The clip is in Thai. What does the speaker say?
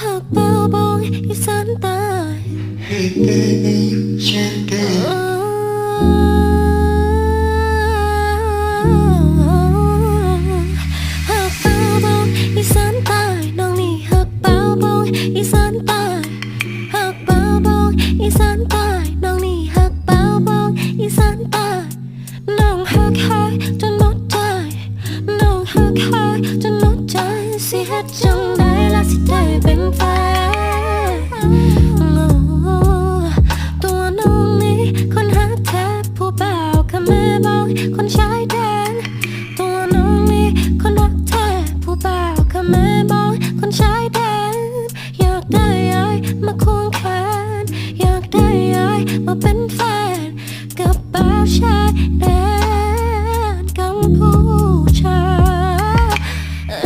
หักเป้าบองอีสานตายหักเป้าบองอีสานตายน้องนี่หักเป้าบองอีสานตาย đến căng thu